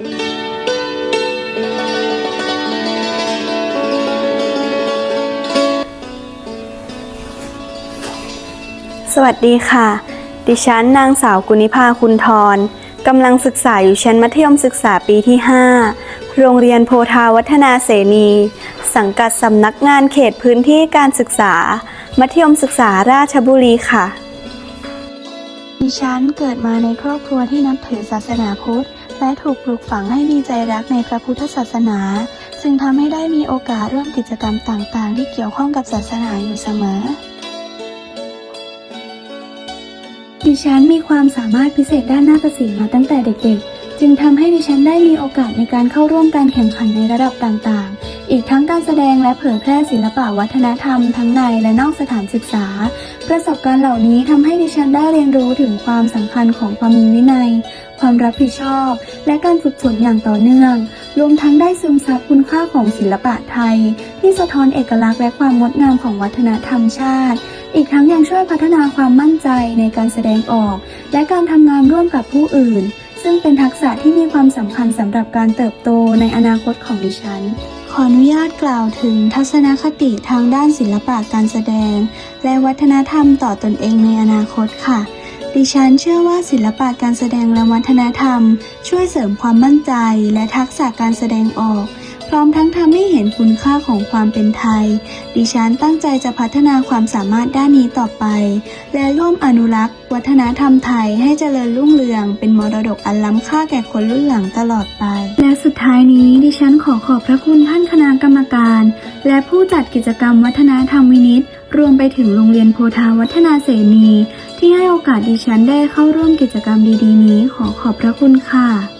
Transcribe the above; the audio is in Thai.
สวัสดีค่ะ ดิฉันนางสาวกุณิภาคุณทรกำลังศึกษาอยู่ชั้นมัธยมศึกษาปีที่ 5 โรงเรียนโพธาวัฒนาเสนี สังกัดสำนักงานเขตพื้นที่การศึกษา มัธยมศึกษาราชบุรีค่ะ ดิฉันเกิดมาในครอบครัวที่นับถือศาสนาพุทธ และถูกปลูกฝังให้มีใจรักในพระพุทธศาสนา จึงทำให้ได้มีโอกาสร่วมกิจกรรมต่างๆ ที่เกี่ยวข้องกับศาสนาอยู่เสมอ ดิฉันมีความสามารถพิเศษด้านนาฏศิลป์มาตั้งแต่เด็กๆ จึงทำให้ดิฉันได้มีโอกาสในการเข้าร่วมการแข่งขันในระดับต่างๆ อีกทั้งการแสดงและเผยแพร่ศิลปะวัฒนธรรมทั้งในและนอกสถานศึกษา ประสบการณ์เหล่านี้ทำให้ดิฉันได้เรียนรู้ถึงความสำคัญของความมีวินัย ความรับผิดชอบ และการฝึกฝนอย่างต่อเนื่อง รวมทั้งได้ซึมซับคุณค่าของศิลปะไทย ที่สะท้อนเอกลักษณ์และความงดงามของวัฒนธรรมชาติ อีกทั้งยังช่วยพัฒนาความมั่นใจในการแสดงออก และการทำงานร่วมกับผู้อื่น ซึ่งเป็นทักษะที่มีความสำคัญสำหรับการเติบโตในอนาคตของดิฉัน ขออนุญาตกล่าวถึงทัศนคติทางด้านศิลปะการแสดง และวัฒนธรรมต่อตนเองในอนาคตค่ะ ดิฉันเชื่อว่าศิลปะการแสดงและวัฒนธรรม ช่วยเสริมความมั่นใจและทักษะการแสดงออก พร้อมทั้งทำให้เห็นคุณค่าของความเป็นไทย ดิฉันตั้งใจจะพัฒนาความสามารถด้านนี้ต่อไป และร่วมอนุรักษ์ วัฒนธรรมไทยให้เจริญรุ่งเรือง เป็นมรดกอันล้ำค่าแก่คนรุ่นหลังตลอดไป และสุดท้ายนี้ดิฉันขอขอบพระคุณท่านคณะกรรมการ และผู้จัดกิจกรรมวัฒนธรรมวินิตรวมไปถึงโรงเรียนโพธาวัฒนาเสนี ที่ให้โอกาสดิฉันได้เข้าร่วมกิจกรรมดีๆ นี้ขอขอบพระคุณค่ะ